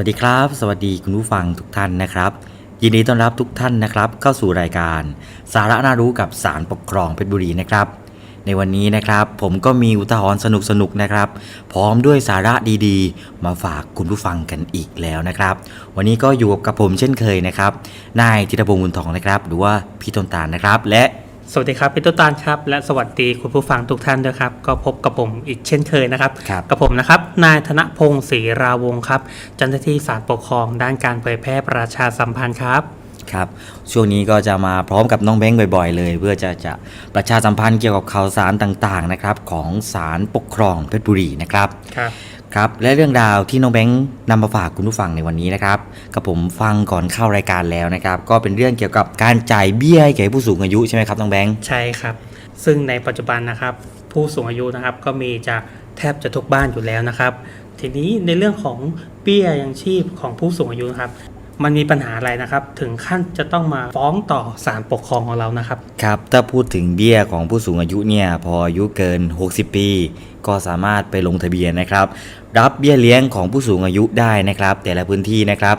วัสดีครับ สวัสดีคุณผู้ฟังทุกท่านนะครับ ยินดีต้อนรับทุกท่านนะครับเข้าสู่รายการ สาระน่ารู้กับสารปกครองเพชรบุรีนะครับ ในวันนี้นะครับ ผมก็มีอุทาหรณ์สนุกๆนนะครับ พร้อมด้วยสาระดีๆ มาฝากคุณผู้ฟังกันอีกแล้วนะครับ วันนี้ก็อยู่กับผมเช่นเคยนะครับนายจิตรพงศ์บุญทองนะครับ หรือว่าพี่ต้นตาลนะครับ และ สวัสดีครับพี่ต้นตาลครับ และสวัสดีคุณผู้ฟังทุกท่านด้วยครับ ก็พบกับผมอีกเช่นเคยนะครับครับกับผมนะครับ นายธนพงศ์ศรีราวงศ์ครับเจ้าหน้าที่ศาลปกครองด้านการเผยแพร่ประชาสัมพันธ์ครับครับช่วงนี้ก็จะมาพร้อมกับน้องแบงค์บ่อยๆ เลย เพื่อจะจะประชาสัมพันธ์เกี่ยวกับข่าวสารต่างๆนะครับของศาลปกครองเพชรบุรีนะครับครับ ครับและเรื่องราวที่น้องแบงค์นำมาฝากคุณผู้ฟังในวันนี้นะครับกับผมฟังก่อนเข้ารายการแล้วนะครับก็เป็นเรื่องเกี่ยวกับการจ่ายเบี้ยให้แก่ผู้สูงอายุใช่ไหมครับน้องแบงค์ใช่ครับ ซึ่งในปัจจุบันนะครับ ผู้สูงอายุนะครับก็มีจะแทบจะทุกบ้านอยู่แล้วนะครับ ทีนี้ในเรื่องของเบี้ยยังชีพของผู้สูงอายุนะครับ มันมีปัญหาอะไรนะครับ ถึงขั้นจะต้องมาฟ้องต่อศาลปกครองของเรานะครับ ครับ ถ้าพูดถึงเบี้ยของผู้สูงอายุเนี่ย พออายุเกิน 60 ปี ก็สามารถไปลงทะเบียนนะครับ รับเบี้ยเลี้ยงของผู้สูงอายุได้นะครับ แต่ละพื้นที่นะครับ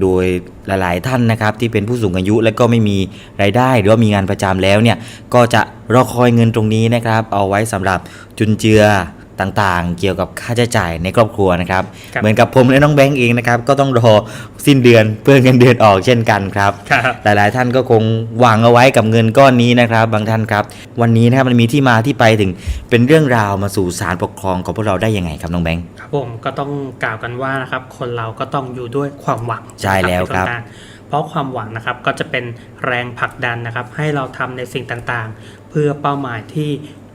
โดยหลาย ๆ ท่านนะครับที่เป็นผู้สูงอายุและก็ไม่มีรายได้ หรือว่ามีงานประจำแล้วเนี่ยก็จะรอคอยเงินตรงนี้นะครับ เอาไว้สำหรับจุนเจือ ต่างๆ เกี่ยวกับค่าใช้จ่ายในครอบครัวนะครับครับเหมือนกับผมและน้องแบงก์เองนะครับ ก็ต้องรอสิ้นเดือนเพื่อเงินเดือนออกเช่นกันครับครับหลายๆท่านก็คงหวังเอาไว้กับเงินก้อนนี้นะครับ บางท่านครับ วันนี้นะครับมันมีที่มาที่ไปถึงเป็นเรื่องราวมาสู่ศาลปกครองของพวกเราได้ยังไงครับน้องแบงค์ครับผมก็ต้องกล่าวกันว่านะครับคนเราก็ต้องอยู่ด้วยความหวังใช่แล้วครับนะพี่ต้นตาลเพราะความหวังนะครับก็จะเป็นแรงผลักดันนะครับ ให้เราทำในสิ่งต่างๆ เพื่อเป้าหมายที่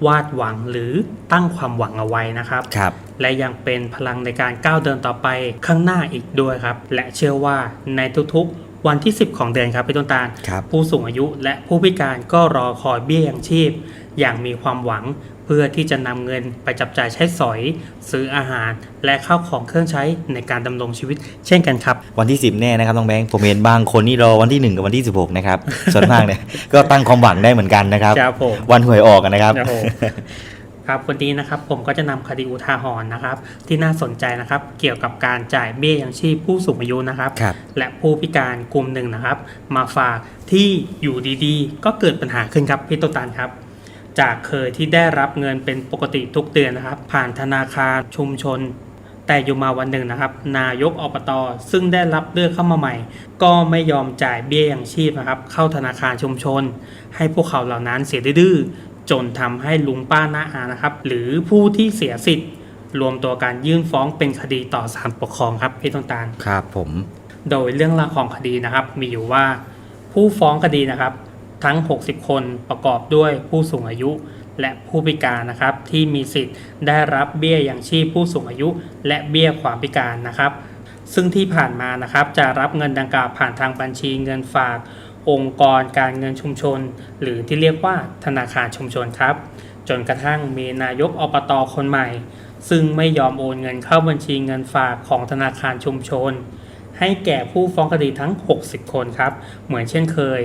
วาดหวังหรือตั้งความหวังเอาไว้นะครับครับ และยังเป็นพลังในการก้าวเดินต่อไปข้างหน้าอีกด้วยครับ และเชื่อว่าในทุกๆ วันที่ 10 ของเดือนครับพี่ต้นตาลครับผู้สูงอายุและผู้พิการก็รอคอยเบี้ยยังชีพ อย่างมีความหวัง เพื่อที่จะนำเงินไปจับจ่ายใช้สอย ซื้ออาหาร และข้าวของเครื่องใช้ในการดำรงชีวิต เช่นกันครับ วันที่ 10 แน่นะครับน้องแบงค์ผมเห็นบางคนนี่รอวันที่ 1 กับวันที่ 16 นะครับ ส่วนมากเนี่ย ก็ตั้งความหวังได้เหมือนกันนะครับ ครับผมวันหวยออกอะนะครับครับผมครับวันนี้นะครับผมก็จะนำคดีอุทาหรณ์นะครับ ที่น่าสนใจนะครับ เกี่ยวกับการจ่ายเบี้ยยังชีพผู้สูงอายุนะครับครับและผู้พิการกลุ่มหนึ่งนะครับ มาฝากที่อยู่ดีๆ ก็เกิดปัญหาขึ้นครับพี่ต้นตาลครับ จากเคยที่ได้รับเงินเป็นปกติทุกเดือนนะครับ ผ่านธนาคารชุมชน แต่อยู่มาวันหนึ่งนะครับ นายกอบตซึ่งได้รับเลือกเข้ามาใหม่ ก็ไม่ยอมจ่ายเบี้ยยังชีพนะครับ เข้าธนาคารชุมชน ให้พวกเขาเหล่านั้นเสียดื้อๆจนทำให้ลุงป้าน้าอานะครับ หรือผู้ที่เสียสิทธิ์ รวมตัวการยื่นฟ้องเป็นคดีต่อศาลปกครองครับพี่ต้นตาลครับผม โดยเรื่องราวของคดีนะครับ มีอยู่ว่าผู้ฟ้องคดีนะครับ ทั้ง 60 คนประกอบด้วยผู้สูงอายุและผู้พิการนะครับ ที่มีสิทธิ์ได้รับเบี้ยอย่างชีพผู้สูงอายุ และเบี้ยความพิการนะครับ ซึ่งที่ผ่านมานะครับจะรับเงินดังกล่าวผ่านทางบัญชีเงินฝาก องค์กรการเงินชุมชน หรือที่เรียกว่าธนาคารชุมชนครับ จนกระทั่งมีนายกอบตอคนใหม่ ซึ่งไม่ยอมโอนเงินเข้าบัญชีเงินฝากของธนาคารชุมชน ให้แก่ผู้ฟ้องคดีทั้ง 60 คนครับ เหมือนเช่นเคย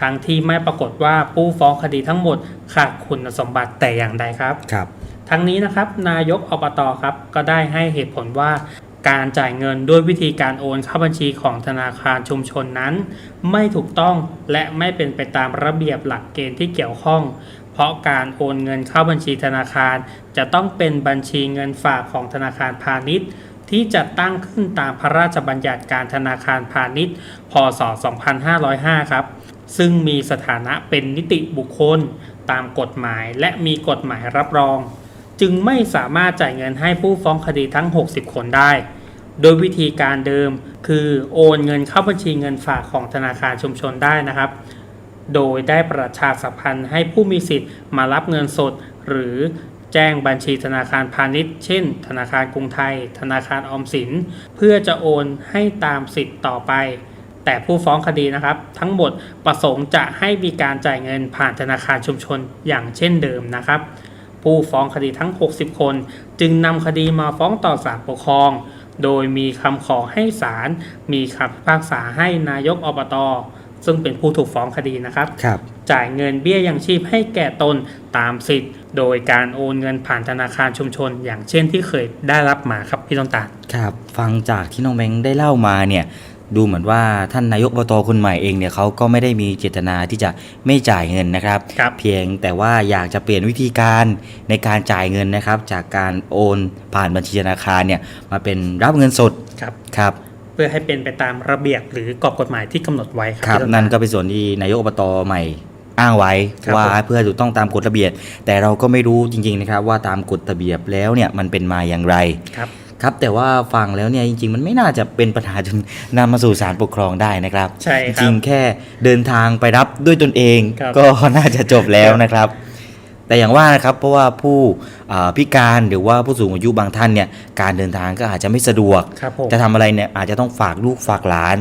ทั้งที่ไม่ปรากฏว่าผู้ฟ้องคดีทั้งหมดขาดคุณสมบัติแต่อย่างใดครับครับ ทั้งนี้นะครับนายกอบตครับก็ได้ให้เหตุผลว่าการจ่ายเงินด้วยวิธีการโอนเข้าบัญชีของธนาคารชุมชนนั้น ไม่ถูกต้องและไม่เป็นไปตามระเบียบหลักเกณฑ์ที่เกี่ยวข้อง เพราะการโอนเงินเข้าบัญชีธนาคาร จะต้องเป็นบัญชีเงินฝากของธนาคารพาณิชย์ ที่จัดตั้งขึ้นตามพระราชบัญญัติการธนาคารพาณิชย์ พศ 2505 ครับ ซึ่งมีสถานะเป็นนิติบุคคลตามกฎหมายและมีกฎหมายรับรอง จึงไม่สามารถจ่ายเงินให้ผู้ฟ้องคดีทั้ง 60 คนได้ โดยวิธีการเดิมคือโอนเงินเข้าบัญชีเงินฝากของธนาคารชุมชนได้นะครับ โดยได้ประชาสัมพันธ์ให้ผู้มีสิทธิ์มารับเงินสด หรือแจ้งบัญชีธนาคารพาณิชย์ เช่น ธนาคารกรุงไทย ธนาคารออมสิน เพื่อจะโอนให้ตามสิทธิ์ต่อไป แต่ผู้ฟ้องคดีนะครับ ทั้งหมดประสงค์จะให้มีการจ่ายเงินผ่านธนาคารชุมชนอย่างเช่นเดิมนะครับ ผู้ฟ้องคดีทั้ง 60 คน จึงนำคดีมาฟ้องต่อศาลปกครอง โดยมีคำขอให้ศาลมีคำพิพากษาให้นายกอบตซึ่งเป็นผู้ถูกฟ้องคดีนะครับครับจ่ายเงินเบี้ยยังชีพให้แก่ตนตามสิทธิ์ โดยการโอนเงินผ่านธนาคารชุมชน อย่างเช่นที่เคยได้รับมาครับพี่ต้นตาลครับ ฟังจากที่น้องแบงค์ได้เล่ามาเนี่ย ดูเหมือนว่าท่านนายกอบตคนใหม่เองเนี่ยเขาก็ไม่ได้มีเจตนาที่จะไม่จ่ายเงินนะครับครับ เพียงแต่ว่าอยากจะเปลี่ยนวิธีการในการจ่ายเงินนะครับ จากการโอนผ่านบัญชีธนาคารเนี่ยมาเป็นรับเงินสดครับครับเพื่อให้เป็นไปตามระเบียบหรือกรอบกฎหมายที่กำหนดไว้ครับครับพี่ต้นตาลนั่นก็เป็นส่วนที่นายกอบตใหม่อ้างไว้ครับว่าผมเพื่อถูกต้องตามกฎระเบียบแต่เราก็ไม่รู้จริงๆนะครับว่าตามกฎระเบียบแล้วเนี่ยมันเป็นมาอย่างไรครับ ครับแต่ว่าฟังแล้วเนี่ยจริง ๆ มันไม่น่าจะเป็นปัญหาจนนำมาสู่ศาลปกครองได้นะครับใช่คจรัริบงๆแค่เดินทางไปรับด้วยตนเอง ครับ ก็น่าจะจบแล้วนะครับ แต่อย่างว่านะครับเพราะว่าผู้อ่าพิการหรือว่าผู้สูงอายุบางท่านเนี่ยการเดินทางก็อาจจะไม่สะดวก ครับผม จะทำอะไรเนี่ยอาจจะต้องฝากลูกฝากหลาน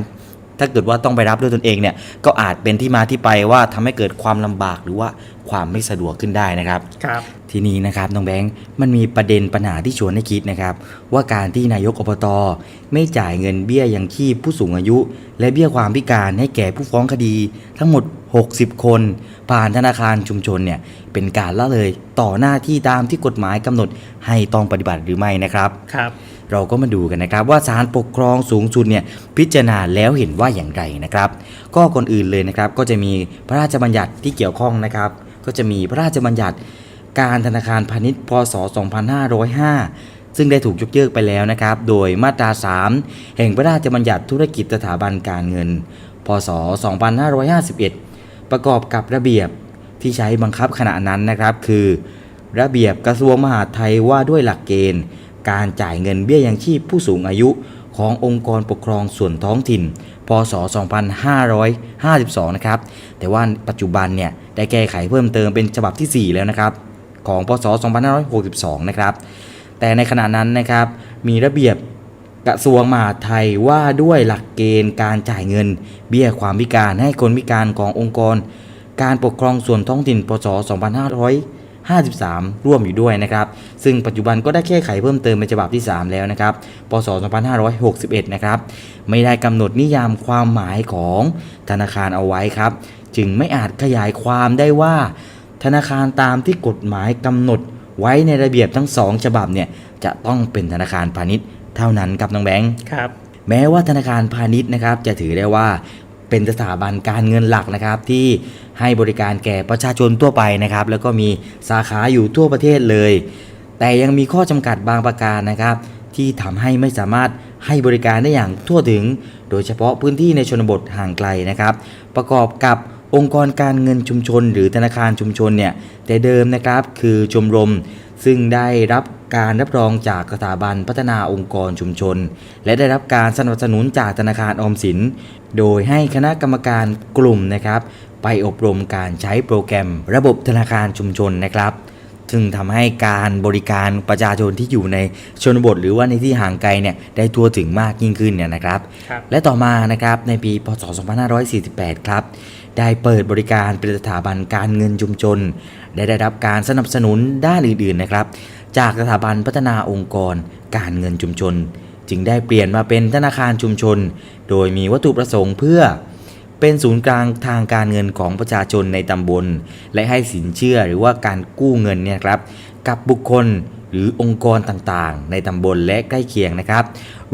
ถ้าเกิดว่าต้องไปรับด้วยตนเองเนี่ยก็อาจเป็นที่มาที่ไปว่าทำให้เกิดความลำบากหรือว่าความไม่สะดวกขึ้นได้นะครับครับทีนี้นะครับน้องแบงค์มันมีประเด็นปัญหาที่ชวนให้คิดนะครับ ว่าการที่นายกอบตไม่จ่ายเงินเบี้ยยังชีพผู้สูงอายุ และเบี้ยความพิการให้แก่ผู้ฟ้องคดี ทั้งหมด 60 คน ผ่านธนาคารชุมชนเนี่ยเป็นการละเลยต่อหน้าที่ตามที่กฎหมายกำหนดให้ต้องปฏิบัติหรือไม่นะครับครับ เราก็มาดูกันนะครับ ว่าศาลปกครองสูงสุดเนี่ยพิจารณาแล้วเห็นว่าอย่างไรนะครับ ก็ก่อนอื่นเลยนะครับก็จะมีพระราชบัญญัติที่เกี่ยวข้องนะครับ ก็จะมีพระราชบัญญัติการธนาคารพาณิชย์พศ 2505ซึ่งได้ถูกยกเลิกไปแล้วนะครับ โดยมาตรา 3 แห่งพระราชบัญญัติธุรกิจสถาบันการเงิน พศ 2551 ประกอบกับระเบียบที่ใช้บังคับขณะนั้นนะครับ คือ ระเบียบกระทรวงมหาดไทยว่าด้วยหลักเกณฑ์ การจ่ายเงินเบี้ยยังชีพผู้สูงอายุขององค์กรปกครองส่วนท้องถิ่น พศ 2552 นะครับ แต่ว่าปัจจุบันเนี่ยได้แก้ไขเพิ่มเติมเป็นฉบับที่ 4 แล้วนะครับ ของ พศ 2562 นะครับ แต่ในขณะนั้นนะครับ มีระเบียบกระทรวงมหาดไทยว่าด้วยหลักเกณฑ์การจ่ายเงิน เบี้ยความพิการให้คนพิการขององค์กร การปกครองส่วนท้องถิ่น พศ 255 2553 ร่วมอยู่ด้วยนะครับ ซึ่งปัจจุบันก็ได้แก้ไขเพิ่มเติมเป็นฉบับที่ 3 แล้วนะครับ พศ 2561 นะครับ ไม่ได้กำหนดนิยามความหมายของธนาคารเอาไว้ครับ จึงไม่อาจขยายความได้ว่า ธนาคารตามที่กฎหมายกำหนดไว้ในระเบียบทั้งสองฉบับเนี่ยจะต้องเป็นธนาคารพาณิชย์เท่านั้นครับน้องแบงค์ครับแม้ว่าธนาคารพาณิชย์นะครับจะถือได้ว่าเป็นสถาบันการเงินหลักนะครับที่ ให้บริการแก่ประชาชนทั่วไปนะครับ แล้วก็มีสาขาอยู่ทั่วประเทศเลย แต่ยังมีข้อจำกัดบางประการนะครับ ที่ทำให้ไม่สามารถให้บริการได้อย่างทั่วถึง โดยเฉพาะพื้นที่ในชนบทห่างไกลนะครับ ประกอบกับองค์กรการเงินชุมชน หรือธนาคารชุมชนเนี่ยแต่เดิมนะครับคือชมรม ซึ่งได้รับการรับรองจากสถาบันพัฒนาองค์กรชุมชน และได้รับการสนับสนุนจากธนาคารออมสิน โดยให้คณะกรรมการกลุ่มนะครับ ไปอบรมการใช้โปรแกรม ระบบธนาคารชุมชนนะครับ ซึ่งทำให้การบริการประชาชนที่อยู่ในชนบท หรือว่าในที่ห่างไกลเนี่ยได้ทั่วถึงมากยิ่งขึ้นเนี่ยนะครับครับและต่อมานะครับในปีพศ 2548 ครับได้เปิดบริการเป็นสถาบันการเงินชุมชน ได้ได้รับการสนับสนุนด้านอื่นๆนะครับ จากสถาบันพัฒนาองค์กร การเงินชุมชน จึงได้เปลี่ยนมาเป็นธนาคารชุมชน โดยมีวัตถุประสงค์เพื่อ เป็นศูนย์กลางทางการเงินของประชาชนในตำบล และให้สินเชื่อหรือว่าการกู้เงินเนี่ยครับกับบุคคลหรือองค์กรต่างๆ ในตำบลและใกล้เคียงนะครับ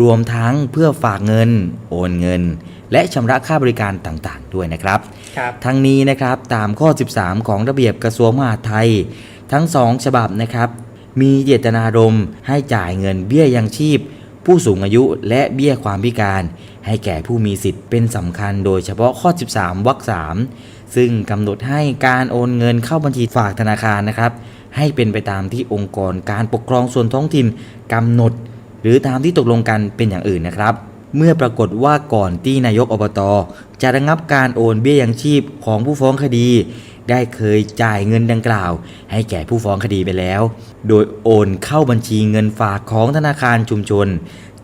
รวมทั้งเพื่อฝากเงิน โอนเงิน และชำระค่าบริการต่างๆ ด้วยนะครับครับทั้งนี้นะครับตามข้อ 13 ของระเบียบกระทรวงมหาดไทย ทั้งสองฉบับนะครับ มีเจตนารมณ์ให้จ่ายเงินเบี้ยยังชีพ ผู้สูงอายุและเบี้ยความพิการ ให้แก่ผู้มีสิทธิ์เป็นสำคัญโดยเฉพาะข้อ 13วรรค3ซึ่งกำหนดให้การโอนเงินเข้าบัญชีฝากธนาคารนะครับ ให้เป็นไปตามที่องค์กรการปกครองส่วนท้องถิ่นกำหนด หรือตามที่ตกลงกันเป็นอย่างอื่นนะครับ เมื่อปรากฏว่าก่อนที่นายกอบต จะระงับการโอนเบี้ยยังชีพของผู้ฟ้องคดี ได้เคยจ่ายเงินดังกล่าว ให้แก่ผู้ฟ้องคดีไปแล้ว โดยโอนเข้าบัญชีเงินฝากของธนาคารชุมชน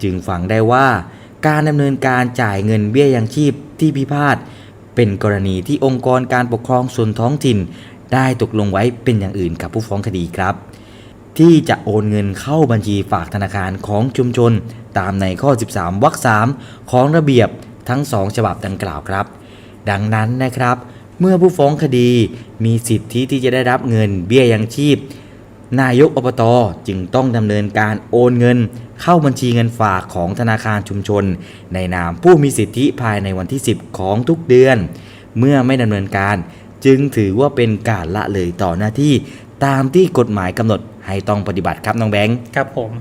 จึงฟังได้ว่า การดำเนินการจ่ายเงินเบี้ยยังชีพที่พิพาทเป็นกรณีที่องค์กรการปกครองส่วนท้องถิ่น ได้ตกลงไว้เป็นอย่างอื่นกับผู้ฟ้องคดีครับ ที่จะโอนเงินเข้าบัญชีฝากธนาคารของชุมชน ตามในข้อ 13วรรค3ของระเบียบทั้ง 2 ฉบับดังกล่าวครับ ดังนั้นนะครับ เมื่อผู้ฟ้องคดีมีสิทธิที่จะได้รับเงินเบี้ยยังชีพ นายกอบตจึงต้องดำเนินการโอนเงิน เข้าบัญชีเงินฝากของธนาคารชุมชน ในนามผู้มีสิทธิภายในวันที่ 10 ของทุกเดือน เมื่อไม่ดำเนินการจึงถือว่าเป็นการละเลยต่อหน้าที่ตามที่กฎหมายกำหนดให้ต้องปฏิบัติครับน้องแบงค์ครับผม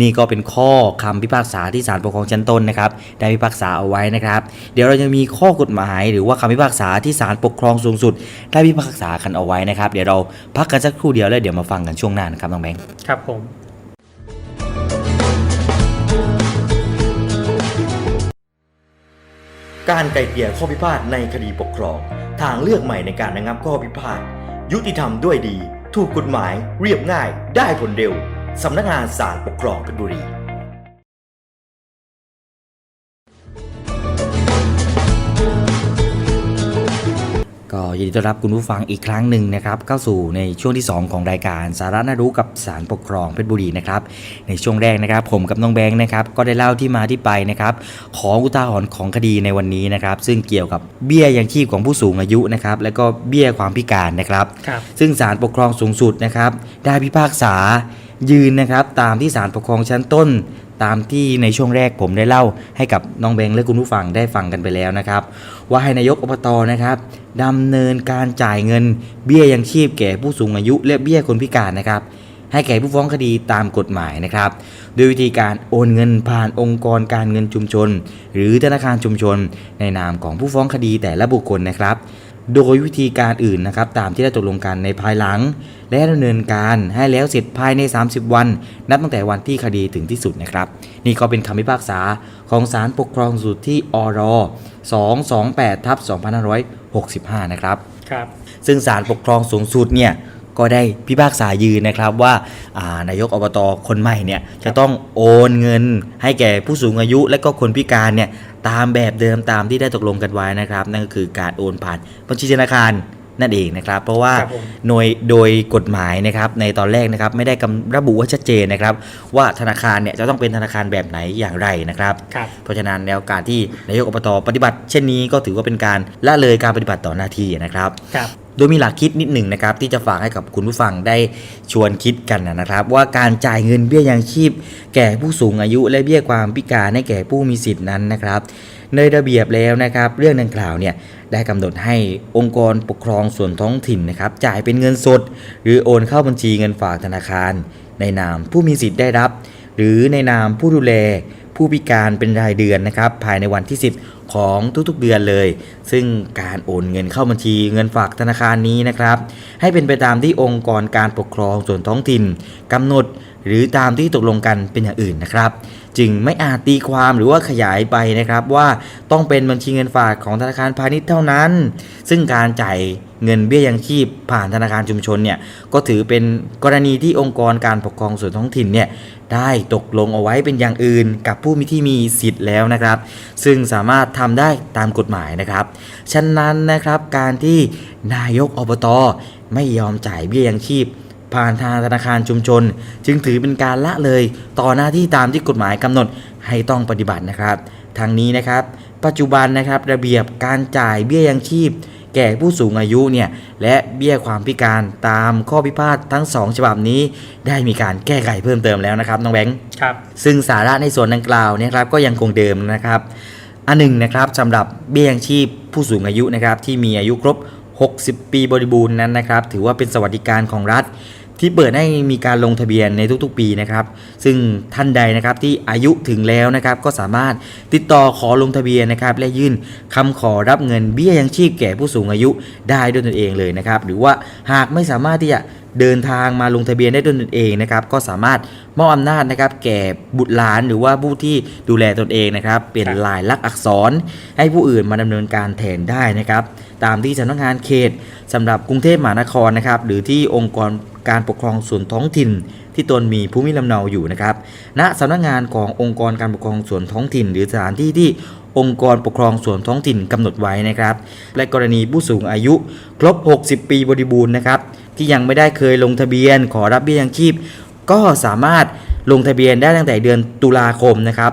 นี่ก็เป็นข้อคำพิพากษาที่ศาลปกครองชั้นต้นนะครับได้พิพากษาเอาไว้นะครับ เดี๋ยวเราจะมีข้อกฎหมาย หรือว่าคำพิพากษาที่ศาลปกครองสูงสุด ได้พิพากษากันเอาไว้นะครับ เดี๋ยวเราพักกันสักครู่เดียวแล้วเดี๋ยวมาฟังกันช่วงหน้านะครับน้องแบงค์ครับผมการไกล่เกลี่ยข้อพิพาทในคดีปกครอง ทางเลือกใหม่ในการระงับข้อพิพาทยุติธรรมด้วยดี ถูกกฎหมายเรียบง่ายได้ผลเร็ว สำนักงานศาลปกครองเพชรบุรีก็ยินดีต้อนรับคุณผู้ฟังอีกครั้งหนึ่งนะครับเข้าสู่ในช่วงที่ 2 ของรายการสาระน่ารู้กับสารปกครองเพชรบุรีนะครับในช่วงแรกนะครับ ผมกับน้องแบงค์นะครับก็ได้เล่าที่มาที่ไปนะครับของอุทาหรณ์ของคดีในวันนี้นะครับ ซึ่งเกี่ยวกับเบี้ยยังชีพของผู้สูงอายุนะครับและก็เบี้ยความพิการนะครับครับซึ่งศาลปกครองสูงสุดนะครับ ได้พิพากษา ยืนนะครับตามที่ศาลปกครองชั้นต้น ตามที่ในช่วงแรกผมได้เล่าให้กับน้องแบงค์และคุณผู้ฟังได้ฟังกันไปแล้วนะครับ ว่าให้นายกอบตนะครับดำเนินการจ่ายเงิน เบี้ยยังชีพแก่ผู้สูงอายุ และเบี้ยคนพิการนะครับให้แก่ผู้ฟ้องคดีตามกฎหมายนะครับ โดยวิธีการโอนเงินผ่านองค์กรการเงินชุมชน หรือธนาคารชุมชน ในนามของผู้ฟ้องคดีแต่ละบุคคลนะครับ โดยวิธีการอื่นนะครับตามที่ได้ตกลงกันในภายหลัง และดำเนินการให้แล้วเสร็จภายใน 30 วัน นับตั้งแต่วันที่คดีถึงที่สุดนะครับ นี่ก็เป็นคำพิพากษาของศาลปกครองสูงสุดที่อร228ทับ2565 นะครับครับซึ่งศาลปกครองสูงสุดเนี่ย ก็ได้พิพากษายืนนะครับว่าอ่านายกอบตคนใหม่เนี่ยจะต้องโอนเงินให้แก่ผู้สูงอายุและก็คนพิการเนี่ยตามแบบเดิมตามที่ได้ตกลงกันไว้นะครับ นั่นก็คือการโอนผ่านบัญชีธนาคารนั่นเองนะครับ เพราะว่าครับผมโดยโดยกฎหมายนะครับในตอนแรกนะครับไม่ได้กำระบุว่าชัดเจนนะครับ ว่าธนาคารเนี่ยจะต้องเป็นธนาคารแบบไหนอย่างไรนะครับครับเพราะฉะนั้นแล้วการที่นายกอบตปฏิบัติ เช่นนี้ก็ถือว่าเป็นการละเลยการปฏิบัติต่อหน้าที่นะครับครับ โดยมีหลักคิดนิดหนึ่งนะครับที่จะฝากให้กับคุณผู้ฟังได้ชวนคิดกันนะครับ ว่าการจ่ายเงินเบี้ยยังชีพ แก่ผู้สูงอายุและเบี้ยความพิการให้แก่ผู้มีสิทธินั้นนะครับ ในระเบียบแล้วนะครับ เรื่องดังกล่าวเนี่ยได้กำหนดให้องค์กรปกครองส่วนท้องถิ่นนะครับ จ่ายเป็นเงินสด หรือโอนเข้าบัญชีเงินฝากธนาคาร ในนามผู้มีสิทธิ์ได้รับ หรือในนามผู้ดูแล ผู้พิการเป็นรายเดือนนะครับ ภายในวันที่ 10 ของทุกๆเดือนเลย ซึ่งการโอนเงินเข้าบัญชีเงินฝากธนาคารนี้นะครับ ให้เป็นไปตามที่องค์กรการปกครองส่วนท้องถิ่นกำหนดหรือตามที่ตกลงกันเป็นอย่างอื่นนะครับ จึงไม่อาจตีความหรือว่าขยายไปนะครับว่าต้องเป็นบัญชีเงินฝากของธนาคารพาณิชย์เท่านั้น ซึ่งการจ่ายเงินเบี้ยยังชีพผ่านธนาคารชุมชนเนี่ยก็ถือเป็นกรณีที่องค์กรการปกครองส่วนท้องถิ่นเนี่ย ได้ตกลงเอาไว้เป็นอย่างอื่น กับผู้มีที่มีสิทธิ์แล้วนะครับ ซึ่งสามารถทำได้ตามกฎหมายนะครับฉะนั้นนะครับการที่นายกอบตไม่ยอมจ่ายเบี้ยยังชีพ ผ่านทางธนาคารชุมชน จึงถือเป็นการละเลย ต่อหน้าที่ตามที่กฎหมายกำหนดให้ต้องปฏิบัตินะครับทางนี้นะครับ ปัจจุบันนะครับระเบียบการจ่ายเบี้ยยังชีพ แก่ผู้สูงอายุเนี่ยและเบี้ยความพิการตามข้อพิพาททั้ง 2 ฉบับนี้ ได้มีการแก้ไขเพิ่มเติมแล้วนะครับน้องแบงค์ครับซึ่งสาระในส่วนดังกล่าวเนี่ยครับก็ยังคงเดิมนะครับ อันหนึ่งนะครับสำหรับเบี้ยยังชีพผู้สูงอายุนะครับที่มีอายุครบ 60 ปีบริบูรณ์นั้นนะครับ ถือว่าเป็นสวัสดิการของรัฐ ที่เปิดให้มีการลงทะเบียนในทุกๆ ปีนะครับ ซึ่งท่านใดนะครับที่อายุถึงแล้วนะครับก็สามารถติดต่อขอลงทะเบียนนะครับ และยื่นคำขอรับเงินเบี้ยยังชีพแก่ผู้สูงอายุได้ด้วยตนเองเลยนะครับ หรือว่าหากไม่สามารถที่จะเดินทางมาลงทะเบียนได้ด้วยตนเองนะครับ ก็สามารถมอบอำนาจนะครับ แก่บุตรหลานหรือว่าผู้ที่ดูแลตนเองนะครับ เป็นลายลักษณ์อักษร ให้ผู้อื่นมาดำเนินการแทนได้นะครับ ตามที่สำนักงานเขตสำหรับกรุงเทพมหานครนะครับ หรือที่องค์กร การปกครองส่วนท้องถิ่น ที่ตนมีภูมิลำเนาอยู่นะครับณสำนักงานขององค์กรการปกครองส่วนท้องถิ่น หรือสถานที่ที่องค์กรปกครองส่วนท้องถิ่นกำหนดไว้นะครับ และกรณีผู้สูงอายุครบ 60 ปีบริบูรณ์นะครับ ที่ยังไม่ได้เคยลงทะเบียนขอรับเบี้ยยังชีพ ก็สามารถลงทะเบียนได้ตั้งแต่เดือนตุลาคมนะครับ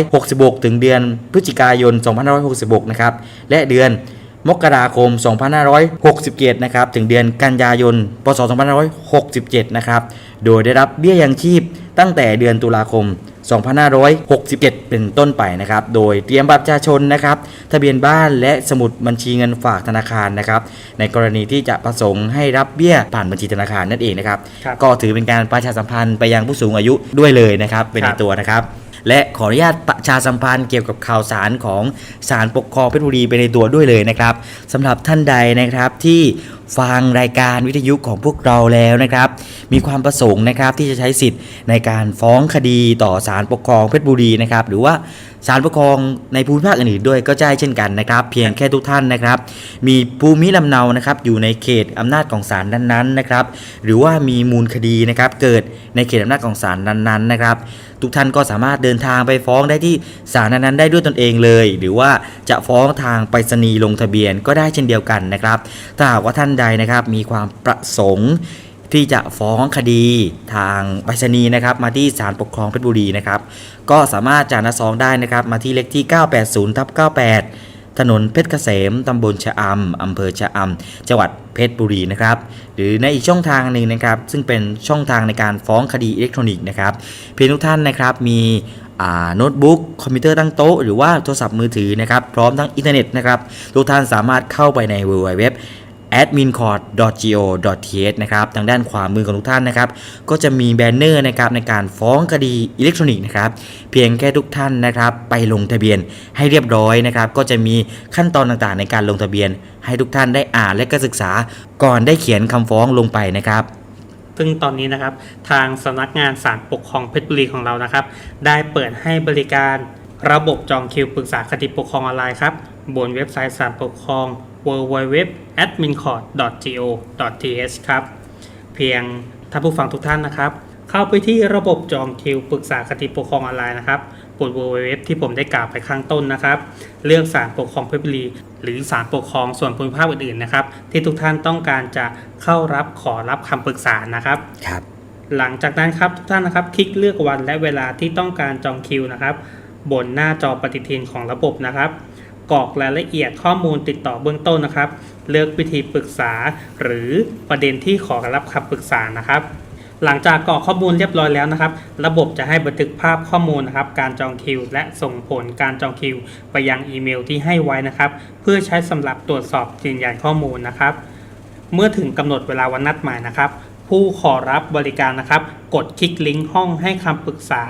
2566 ถึงเดือนพฤศจิกายน 2566 นะครับ และเดือน มกราคม 2567 นะครับ ถึงเดือนกันยายน พศ 2567 นะครับ โดยได้รับเบี้ยยังชีพตั้งแต่เดือนตุลาคม 2567 เป็นต้นไปนะครับ โดยเตรียมบัตรประชาชนนะครับ ทะเบียนบ้านและสมุดบัญชีเงินฝากธนาคารนะครับ ในกรณีที่จะประสงค์ให้รับเบี้ยผ่านบัญชีธนาคารนั่นเองนะครับครับก็ถือเป็นการประชาสัมพันธ์ไปยังผู้สูงอายุด้วยเลยนะครับ เป็นคในรับตัวนะครับ และขออนุญาตประชาสัมพันธ์เกี่ยวกับข่าวสารของศาลปกครองเพชรบุรีไปในตัวด้วยเลยนะครับสำหรับท่านใดนะครับที่ฟังรายการวิทยุของพวกเราแล้วนะครับ มีความประสงค์นะครับที่จะใช้สิทธิ์ในการฟ้องคดีต่อศาลปกครองเพชรบุรีนะครับ หรือว่า ศาลปกครองในภูมิภาคอื่นๆด้วยก็ได้เช่นกันนะครับ เพียงแค่ทุกท่านนะครับ มีภูมิลำเนานะครับอยู่ในเขตอำนาจของศาลนั้นๆนะครับ หรือว่ามีมูลคดีนะครับเกิดในเขตอำนาจของศาลนั้นๆนะครับ ทุกท่านก็สามารถเดินทางไปฟ้องได้ที่ศาลนั้นๆได้ด้วยตนเองเลย หรือว่าจะฟ้องทางไปรษณีย์ลงทะเบียนก็ได้เช่นเดียวกันนะครับ ถ้าหากว่าท่านใดนะครับมีความประสงค์ ที่จะฟ้องคดีทางไปรษณีย์นะครับมาที่ศาลปกครองเพชรบุรีนะครับ ก็สามารถจานัดฟ้องได้นะครับ มาที่เลขที่ 980ทับ98 ถนนเพชรเกษมตำบลชะอำอำเภอชะอำจังหวัดเพชรบุรีนะครับ หรือในอีกช่องทางหนึ่งนะครับ ซึ่งเป็นช่องทางในการฟ้องคดีอิเล็กทรอนิกส์นะครับ เพียงทุกท่านนะครับมีโน้ตบุ๊กคอมพิวเตอร์ตั้งโต๊ะหรือว่าโทรศัพท์มือถือนะครับ พร้อมทั้งอินเทอร์เน็ตนะครับ ทุกท่านสามารถเข้าไปใน www admincourt.go.th นะครับทางด้านขวามือของทุกท่านนะครับ ก็จะมีแบนเนอร์นะครับในการฟ้องคดีอิเล็กทรอนิกส์นะครับ เพียงแค่ทุกท่านนะครับ ไปลงทะเบียนให้เรียบร้อยนะครับ ก็จะมีขั้นตอนต่างๆ ในการลงทะเบียน ให้ทุกท่านได้อ่านและก็ศึกษา ก่อนได้เขียนคำฟ้องลงไปนะครับซึ่งตอนนี้นะครับทางสำนักงานศาลปกครองเพชรบุรีของเรานะครับ ได้เปิดให้บริการระบบจองคิวปรึกษาคดีปกครองออนไลน์ครับ บนเว็บไซต์ศาลปกครอง www.admincourt.go.th ครับ เพียงท่านผู้ฟังทุกท่านนะครับ เข้าไปที่ระบบจองคิวปรึกษาคดีปกครองออนไลน์นะครับบน www ที่ผมได้กล่าวไปข้างต้นนะครับ เลือกศาลปกครองเพชรบุรีหรือศาลปกครองส่วนภูมิภาคอื่นๆนะครับ ที่ทุกท่านต้องการจะเข้ารับขอรับคำปรึกษานะครับครับ หลังจากนั้นครับทุกท่านนะครับคลิกเลือกวันและเวลาที่ต้องการจองคิวนะครับ บนหน้าจอปฏิทินของระบบนะครับ กรอกรายละเอียดข้อมูลติดต่อเบื้องต้นนะครับ เลือกวิธีปรึกษา หรือประเด็นที่ขอรับคำปรึกษานะครับ หลังจากกรอกข้อมูลเรียบร้อยแล้วนะครับ ระบบจะให้บันทึกภาพข้อมูลนะครับ การจองคิว และส่งผลการจองคิว ไปยังอีเมลที่ให้ไว้นะครับ เพื่อใช้สำหรับตรวจสอบยืนยันข้อมูลนะครับ เมื่อถึงกำหนดเวลาวันนัดหมายนะครับ ผู้ขอรับบริการนะครับ กดคลิกลิงก์ห้องให้คำปรึกษา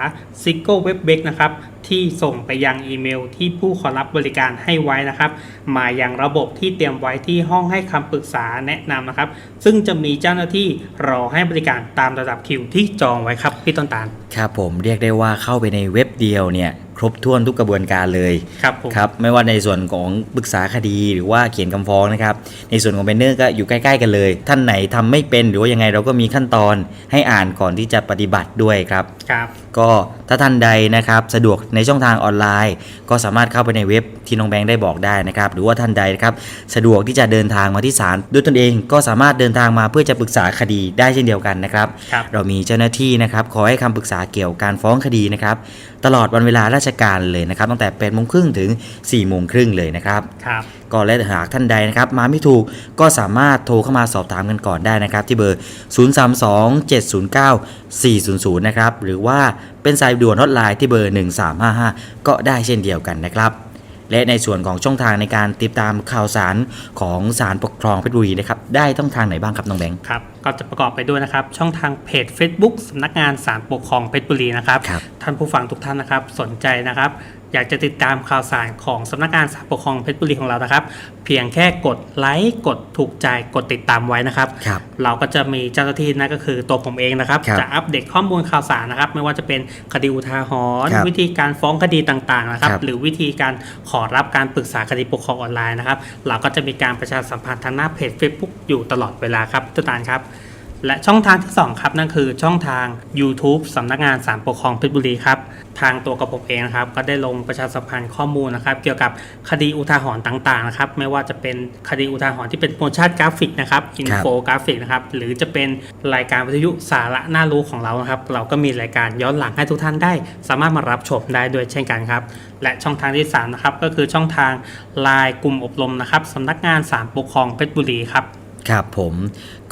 s i g o w e b b a k นะครับ ที่ส่งไปยังอีเมลที่ผู้ขอรับบริการให้ไว้นะครับ มายังระบบที่เตรียมไว้ที่ห้องให้คำปรึกษาแนะนำนะครับ ซึ่งจะมีเจ้าหน้าที่รอให้บริการตามระดับคิวที่จองไว้ครับพี่ต้นตาล ครับผมเรียกได้ว่าเข้าไปในเว็บเดียวเนี่ย ครบถ้วนทุกกระบวนการเลยครับผมครับไม่ว่าในส่วนของปรึกษาคดีหรือว่าเขียนคำฟ้องนะครับ ในส่วนของเบนเนอร์ก็อยู่ใกล้ๆกันเลย ท่านไหนทำไม่เป็นหรือว่ายังไงเราก็มีขั้นตอนให้อ่านก่อนที่จะปฏิบัติด้วยครับครับก็ถ้าท่านใดนะครับสะดวกในช่องทางออนไลน์ ก็สามารถเข้าไปในเว็บที่น้องแบงค์ได้บอกได้นะครับ หรือว่าท่านใดนะครับสะดวกที่จะเดินทางมาที่ศาลด้วยตนเองก็สามารถเดินทางมาเพื่อจะปรึกษาคดีได้เช่นเดียวกันนะครับครับเรามีเจ้าหน้าที่นะครับขอให้คำปรึกษาเกี่ยวกับการฟ้องคดีนะครับตลอดวันเวลาราชการเลยนะครับ ตั้งแต่8โมงครึ่งถึง4โมงครึ่งเลยนะครับครับก็และหากท่านใดนะครับ มาไม่ถูกก็สามารถโทรเข้ามาสอบถามกันก่อนได้นะครับ ที่เบอร์ 032-709-400 นะครับ หรือว่าเป็นสายด่วนฮอตไลน์ที่เบอร์ 1355 ก็ได้เช่นเดียวกันนะครับ และในส่วนของช่องทางในการติดตามข่าวสารของศาลปกครองเพชรบุรีนะครับได้ต้องทางไหนบ้างครับน้องแบงค์ครับก็จะประกอบไปด้วยนะครับ ช่องทางเพจ Facebook สำนักงานศาลปกครองเพชรบุรีนะครับครับ ท่านผู้ฟังทุกท่านนะครับ สนใจนะครับ อยากจะติดตามข่าวสารของสำนักงานศาลปกครองเพชรบุรีของเรานะครับ เพียงแค่กดไลค์กดถูกใจกดติดตามไว้นะครับครับเราก็จะมีเจ้าหน้าที่นั่นก็คือตัวผมเองนะครับครับจะอัปเดตข้อมูลข่าวสารนะครับ ไม่ว่าจะเป็นคดีอุทาหรณ์ครับวิธีการฟ้องคดีต่างๆนะครับครับหรือวิธีการขอรับการปรึกษาคดีปกครองออนไลน์นะครับ เราก็จะมีการประชาสัมพันธ์ทางหน้าเพจ Facebook อยู่ตลอดเวลาครับทุกท่านครับ และช่องทางที่ 2 ครับนั่นคือช่องทาง YouTube สำนักงานศาลปกครองเพชรบุรีครับทางตัวกระผมเองนะครับก็ได้ลงประชาสัมพันธ์ข้อมูลนะครับเกี่ยวกับคดีอุทาหรณ์ต่างๆนะครับไม่ว่าจะเป็นคดีอุทาหรณ์ที่เป็นโมชั่นกราฟิกนะครับอินโฟกราฟิกนะครับหรือจะเป็นรายการวิทยุสาระน่ารู้ของเรานะครับเราก็มีรายการย้อนหลังให้ทุกท่านได้ สามารถมารับชมได้ด้วยเช่นกันครับและช่องทางที่3นะครับก็คือช่องทางไลน์กลุ่มอบรมนะครับสำนักงานศาลปกครองเพชรบุรีครับ ครับผม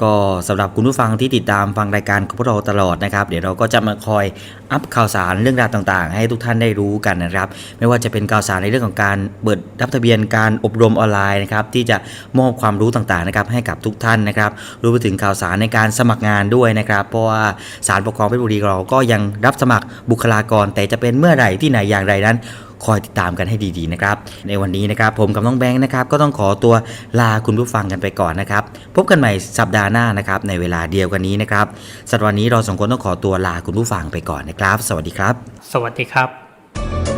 ก็สำหรับคุณผู้ฟังที่ติดตามฟังรายการของพวกเราตลอดนะครับ เดี๋ยวเราก็จะมาคอยอัปข่าวสารเรื่องราวต่างๆ ให้ทุกท่านได้รู้กันนะครับ ไม่ว่าจะเป็นข่าวสารในเรื่องของการเปิดรับทะเบียนการอบรมออนไลน์นะครับที่จะมอบความรู้ต่างๆนะครับให้กับทุกท่านนะครับรวมไปถึงข่าวสารในการสมัครงานด้วยนะครับเพราะว่าศาลปกครองเพชรบุรีเราก็ยังรับสมัครบุคลากร แต่จะเป็นเมื่อไหร่ที่ไหนอย่างไรนั้น คอยติดตามกันให้ดีๆนะครับ ในวันนี้นะครับผมกับน้องแบงค์นะครับก็ต้องขอตัวลาคุณผู้ฟังกันไปก่อนนะครับ พบกันใหม่สัปดาห์หน้านะครับในเวลาเดียวกันนี้นะครับสัปดาห์นี้เราสองคนต้องขอตัวลาคุณผู้ฟังไปก่อนนะครับ สวัสดีครับ สวัสดีครับ